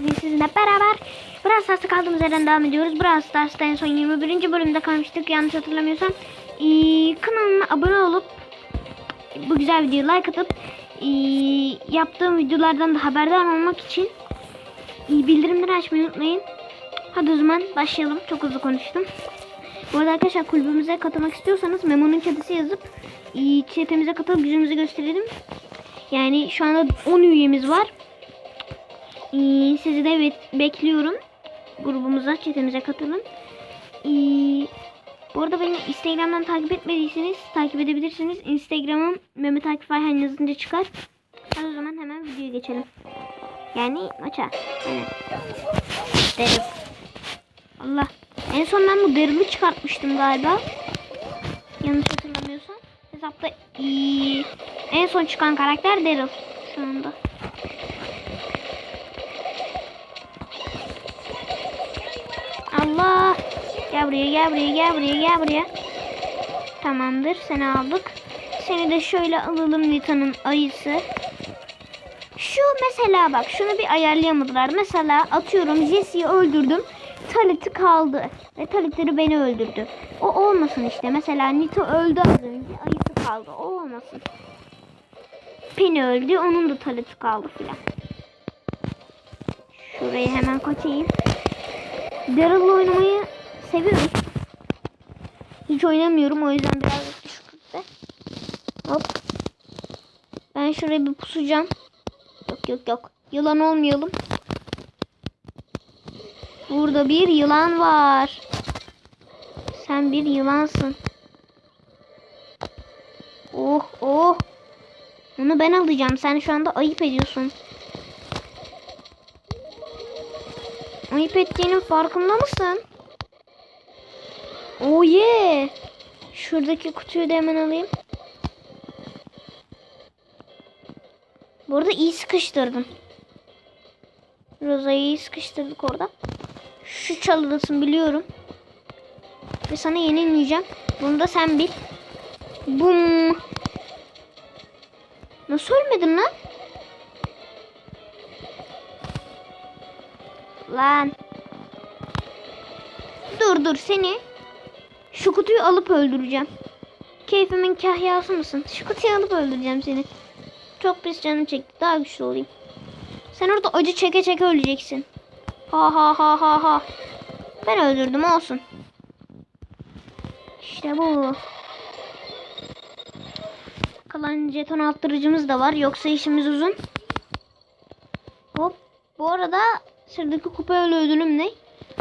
Bugün sizinle beraber Brawl Stars'ta kaldığımız yerden devam ediyoruz. Brawl Stars'ta en son 21. bölümde kalmıştık yanlış hatırlamıyorsam. Ee, kanalıma abone olup bu güzel videoyu like atıp ee, yaptığım videolardan da haberdar olmak için ee, bildirimleri açmayı unutmayın. Hadi o zaman başlayalım. Çok hızlı konuştum. Bu arada arkadaşlar kulübümüze katılmak istiyorsanız Memo'nun kedisi yazıp ee, chatimize katılıp yüzümüzü gösterelim. Yani şu anda 10 üyemiz var. Ee, sizi de be- bekliyorum. Grubumuza, çetemize katılın. Ee, bu arada beni Instagram'dan takip etmediyseniz takip edebilirsiniz. Instagram'ım Mehmet Akif Ayhan yazınca çıkar. O zaman hemen videoya geçelim. Yani maça. Aynen. Allah. En son ben bu Daryl'ı çıkartmıştım galiba. Yanlış hatırlamıyorsam. Hesapta en son çıkan karakter Daryl şu anda. Gel buraya gel buraya gel buraya gel buraya. Tamamdır seni aldık. Seni de şöyle alalım Nita'nın ayısı. Şu mesela bak şunu bir ayarlayamadılar. Mesela atıyorum Jesse'yi öldürdüm. Talit'i kaldı. Ve Talit'leri beni öldürdü. O olmasın işte. Mesela Nita öldü az önce. Ayısı kaldı. O olmasın. Penny öldü. Onun da Talit'i kaldı filan. Şurayı hemen kaçayım. Daryl'la oynamayı seviyorum. Hiç oynamıyorum o yüzden biraz düşükte. Hop. Ben şuraya bir pusacağım. Yok yok yok. Yılan olmayalım. Burada bir yılan var. Sen bir yılansın. Oh oh. Onu ben alacağım. Sen şu anda ayıp ediyorsun. Ayıp ettiğinin farkında mısın? Oh yeah. Şuradaki kutuyu da hemen alayım. Bu arada iyi sıkıştırdım. Roza'yı iyi sıkıştırdık orada. Şu çalıdasın biliyorum. Ve sana yenilmeyeceğim. Bunu da sen bil. Bum. Nasıl ölmedin lan? Lan. Dur dur seni. Şu kutuyu alıp öldüreceğim. Keyfimin kahyası mısın? Şu kutuyu alıp öldüreceğim seni. Çok pis canım çekti. Daha güçlü olayım. Sen orada acı çeke çeke öleceksin. Ha ha ha ha ha. Ben öldürdüm olsun. İşte bu. Kalan jeton arttırıcımız da var. Yoksa işimiz uzun. Hop. Bu arada sıradaki kupa ödülüm ne?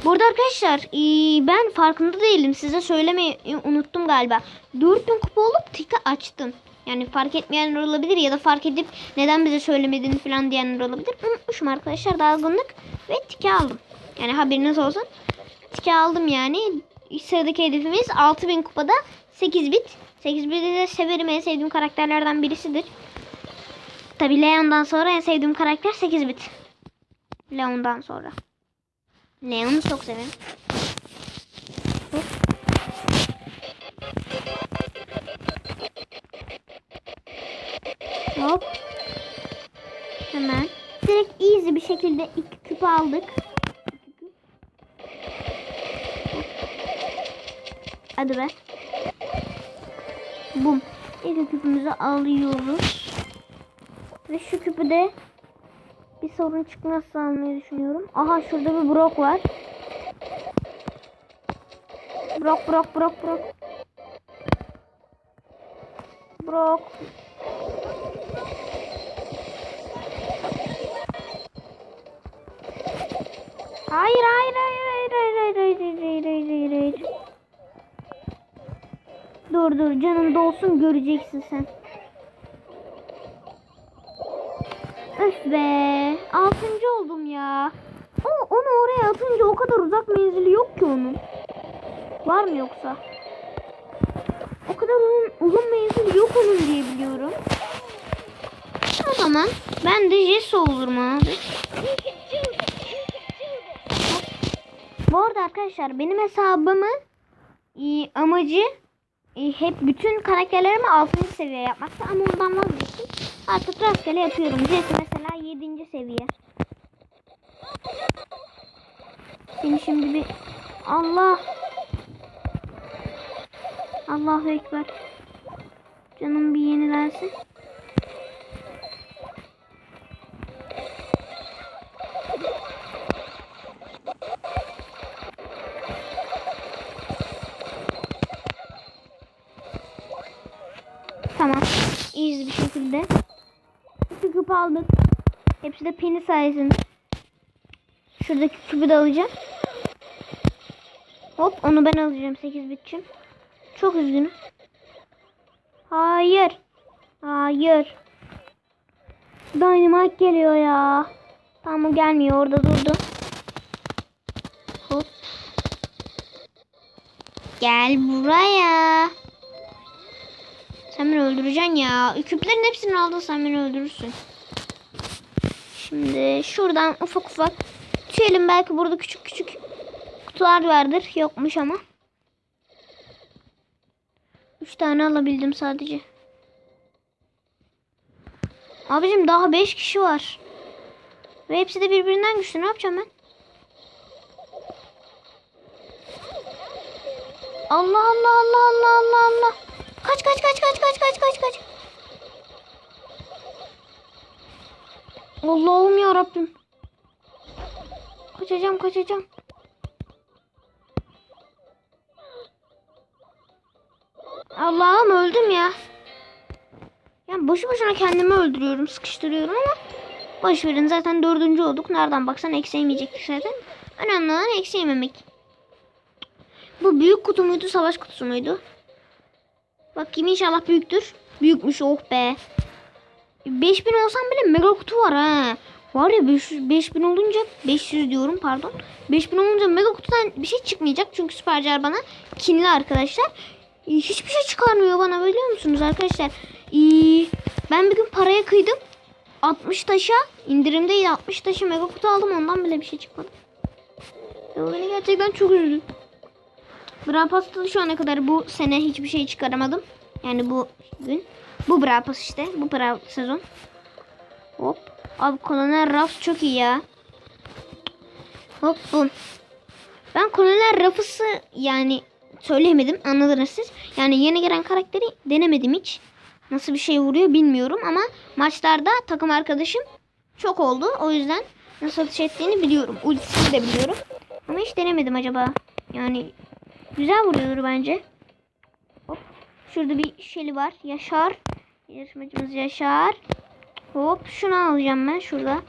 Burada arkadaşlar ee, ben farkında değilim. Size söylemeyi unuttum galiba. 4000 kupa olup tika açtım. Yani fark etmeyenler olabilir ya da fark edip neden bize söylemedin falan diyenler olabilir. Unutmuşum arkadaşlar dalgınlık ve tike aldım. Yani haberiniz olsun. Tike aldım yani. Sıradaki hedefimiz 6000 kupada 8 bit. 8 bit'i de severim. En sevdiğim karakterlerden birisidir. Tabi Leon'dan sonra en sevdiğim karakter 8 bit. Leon'dan sonra. Leon'u çok severim. Hop. Hemen. Direkt easy bir şekilde iki küp aldık. Hadi be. Bum. İlk küpümüzü alıyoruz. Ve şu küpü de sorun çıkmazsa almayı düşünüyorum. Aha şurada bir brok var. Brok brok brok brok. Brok. Hayır hayır hayır hayır hayır hayır hayır hayır hayır hayır hayır. Dur dur canım dolsun göreceksin sen. Öf be. Altıncı oldum ya. O, onu oraya atınca o kadar uzak menzili yok ki onun. Var mı yoksa? O kadar uzun, uzun menzili yok onun diye biliyorum. O zaman ben de Jesse olurum abi. Bu arada arkadaşlar benim hesabımın e, amacı e, hep bütün karakterlerimi 6. seviye yapmakta ama ondan vazgeçtim. Artık rastgele yapıyorum. Jesse mesela 7. seviye. Beni şimdi bir Allah Allahu Ekber. Canım bir yenilensin. Tamam. İyiyiz bir şekilde. Küp aldık. Hepsi de peni sayesinde. Şuradaki küpü de alacağım. Hop onu ben alacağım 8 bitçim. Çok üzgünüm. Hayır. Hayır. Dynamite geliyor ya. Tamam gelmiyor orada durdu. Hop. Gel buraya. Sen beni öldüreceksin ya. Küplerin hepsini aldın sen beni öldürürsün. Şimdi şuradan ufak ufak tüyelim. Belki burada küçük küçük kutular vardır. Yokmuş ama. Üç tane alabildim sadece. Abicim daha beş kişi var. Ve hepsi de birbirinden güçlü. Ne yapacağım ben? Allah Allah Allah Allah Allah Allah. Kaç kaç kaç kaç kaç kaç kaç kaç. Allah'ım ya Rabbim. Kaçacağım kaçacağım. Allah'ım öldüm ya. Yani boşu boşuna kendimi öldürüyorum, sıkıştırıyorum ama boş verin zaten dördüncü olduk. Nereden baksan eksi yemeyecektik zaten. Önemli olan eksi yememek. Bu büyük kutu muydu, savaş kutusu muydu? Bakayım inşallah büyüktür. Büyükmüş oh be. 5000 olsam bile mega kutu var ha. Var ya 500, 5000 olunca 500 diyorum pardon. 5000 olunca mega kutudan bir şey çıkmayacak. Çünkü süpercer bana kinli arkadaşlar. Ee, Hiçbir şey çıkarmıyor bana biliyor musunuz arkadaşlar? Ee, Ben bir gün paraya kıydım. 60 taşa indirimde 60 taşa mega kutu aldım ondan bile bir şey çıkmadı. Bu beni gerçekten çok üzdü. Brawl Pass'ta şu ana kadar bu sene hiçbir şey çıkaramadım. Yani bu gün. Bu Pass işte. Bu Brawl sezon. Hop. Abi Kolonel Ruff çok iyi ya. Hop bu. Ben Kolonel Ruff'ı yani söyleyemedim. Anladınız siz. Yani yeni gelen karakteri denemedim hiç. Nasıl bir şey vuruyor bilmiyorum ama maçlarda takım arkadaşım çok oldu. O yüzden nasıl atış ettiğini biliyorum. Ultisini de biliyorum. Ama hiç denemedim acaba. Yani güzel vuruyor bence. Hop. Şurada bir şeli var. Yaşar. Yarışmacımız Yaşar. Hop şunu alacağım ben şurada.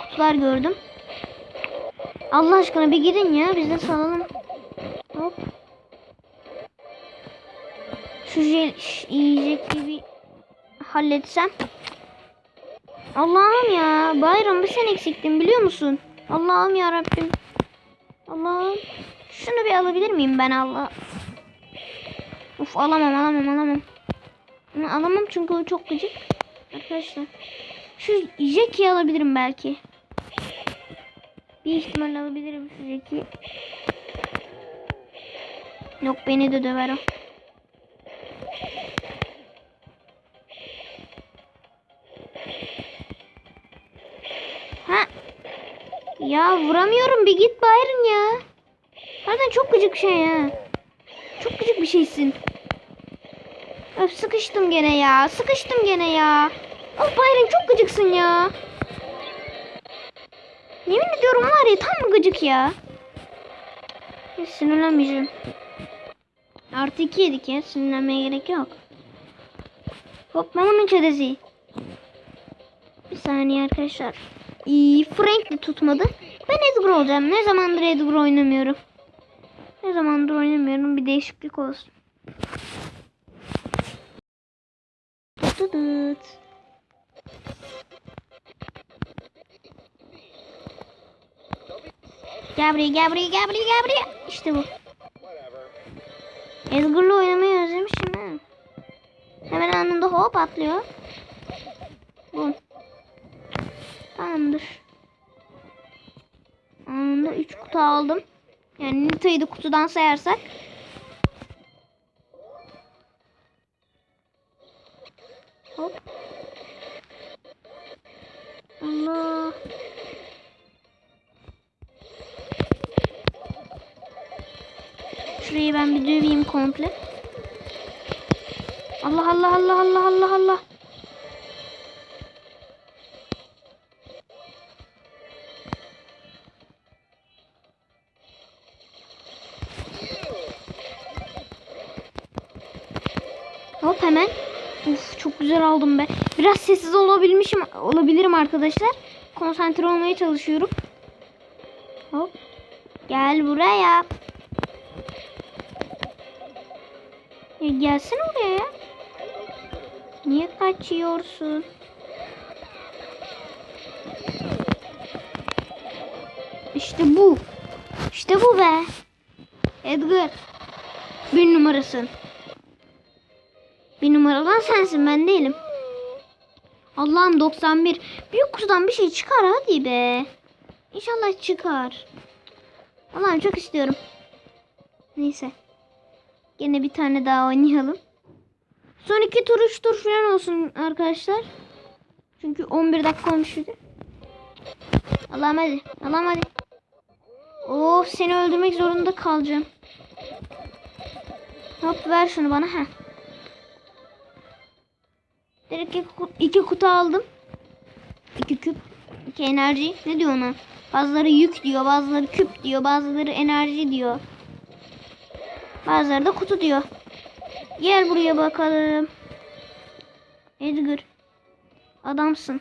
Kutular gördüm. Allah aşkına bir gidin ya biz de salalım. Hop. Şu jel, yiyecekli bir halletsem. Allah'ım ya. Bayram bir sen eksiktin biliyor musun? Allah'ım ya Rabbim. Allah'ım. Şunu bir alabilir miyim ben Allah? Uf alamam alamam alamam. Bunu alamam çünkü o çok gıcık. Arkadaşlar. Şu Jack'i alabilirim belki. Bir ihtimal alabilirim şu Jack'i. Yok beni de döver o. Ha. Ya vuramıyorum bir git Byron ya. Zaten çok gıcık şey ya. Çok gıcık bir şeysin. Öf sıkıştım gene ya. Sıkıştım gene ya. Of Byron çok gıcıksın ya. Yemin ediyorum var ya tam gıcık ya. Hiç sinirlenmeyeceğim. Artı iki yedik ya. Sinirlenmeye gerek yok. Hop mamamın çedesi. Bir saniye arkadaşlar. İyi, Frank de tutmadı. Ben Edgar olacağım. Ne zamandır Edgar oynamıyorum. Ne zamandır oynamıyorum. Bir değişiklik olsun. Gel buraya, gel buraya, gel buraya, gel buraya. İşte bu. Edgar'la oynamayı özlemişim ha. Hemen anında hop atlıyor. Bu. Tamamdır. Anında 3 kutu aldım. Yani Nita'yı da kutudan sayarsak. Hop. Allah. Şurayı ben bir döveyim komple. Allah Allah Allah Allah Allah Allah. Hop hemen. Uf çok güzel aldım be. Biraz sessiz olabilmişim olabilirim arkadaşlar. Konsantre olmaya çalışıyorum. Hop. Gel buraya. Ya gelsene oraya ya. Niye kaçıyorsun? İşte bu. İşte bu be. Edgar. Bir numarasın. Bir numaradan sensin ben değilim. Allah'ım 91. Büyük kutudan bir şey çıkar hadi be. İnşallah çıkar. Allah'ım çok istiyorum. Neyse. Gene bir tane daha oynayalım. Son iki tur üç tur falan olsun arkadaşlar. Çünkü 11 dakika olmuş bir de. Allah'ım hadi. Allah'ım hadi. Oh seni öldürmek zorunda kalacağım. Hop ver şunu bana. Heh. Direkt iki, iki kutu aldım. İki küp. iki enerji. Ne diyor ona? Bazıları yük diyor. Bazıları küp diyor. Bazıları enerji diyor. Bazıları da kutu diyor. Gel buraya bakalım. Edgar. Adamsın.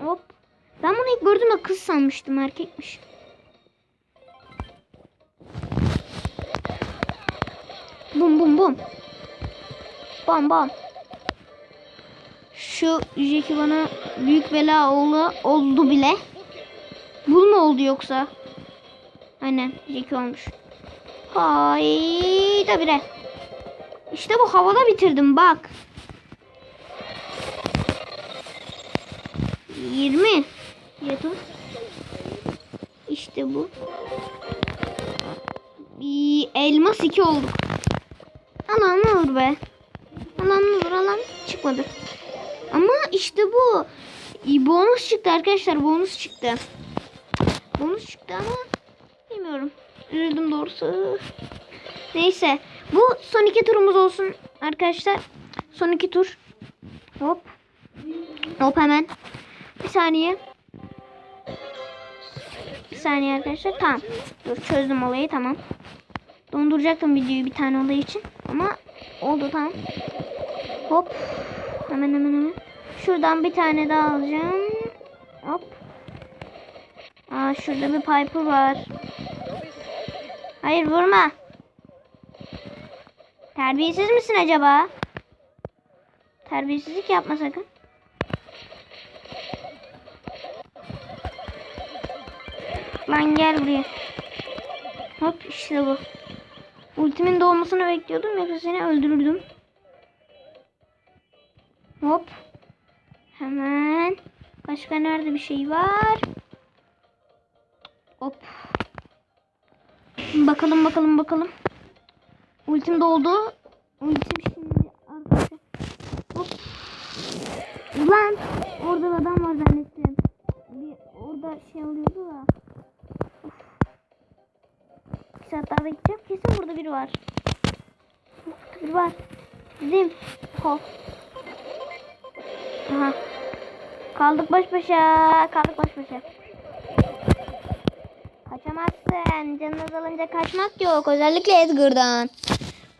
Hop. Ben bunu ilk gördüğümde kız sanmıştım. Erkekmiş. Bum bum bum. Bam bam. Şu Jackie bana büyük bela oldu, oldu bile. Bu mu oldu yoksa? Aynen Jackie olmuş. Hayda bire. İşte bu havada bitirdim bak. 20. Yeter. İşte bu. Bir elmas 2 olduk. Allah'ım ne olur be. Allah'ım ne olur Allah'ım çıkmadı. Ama işte bu. Bonus çıktı arkadaşlar. Bonus çıktı. Bonus çıktı ama bilmiyorum. Üzüldüm doğrusu. Neyse. Bu son iki turumuz olsun arkadaşlar. Son iki tur. Hop. Hop hemen. Bir saniye. Bir saniye arkadaşlar. Tamam. Dur çözdüm olayı tamam. Donduracaktım videoyu bir tane olay için. Ama oldu tamam. Hop. Hemen hemen hemen. Şuradan bir tane daha alacağım. Hop. Aa şurada bir piper var. Hayır vurma. Terbiyesiz misin acaba? Terbiyesizlik yapma sakın. Lan gel buraya. Hop işte bu. Ultimin doğmasını bekliyordum yoksa seni öldürürdüm. Hop. Hemen. Başka nerede bir şey var? Hop. Bakalım bakalım bakalım. Ultim doldu. Ultim şimdi arkadaşlar. Hop. Ulan orada adam var zannettim. Bir orada şey oluyordu da. Of. Bir saat daha bekleyeceğim. Kesin burada biri var. Burada biri var. Dedim. Hop. Aha. Kaldık baş başa. Kaldık baş başa. Kaçamazsın. Canın azalınca kaçmak yok. Özellikle Edgar'dan.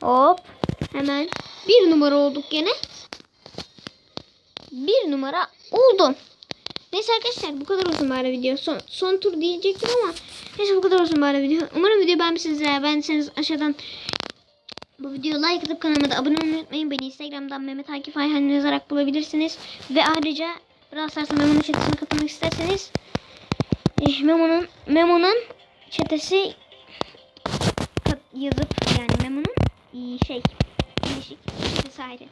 Hop. Hemen. Bir numara olduk gene. Bir numara oldum. Neyse arkadaşlar bu kadar olsun bari video. Son, son tur diyecektim ama neyse bu kadar olsun bari video. Umarım video beğenmişsiniz. Eğer beğendiyseniz aşağıdan bu videoya like atıp kanalıma da abone olmayı unutmayın. Beni Instagram'dan Mehmet Akif Ayhan yazarak bulabilirsiniz. Ve ayrıca Brawl Memo'nun çetesine katılmak isterseniz eh, Memo'nun Memo'nun çetesi yazıp yani Memo'nun şey çetesi ayrı.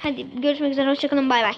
Hadi görüşmek üzere. Hoşçakalın. Bay bay.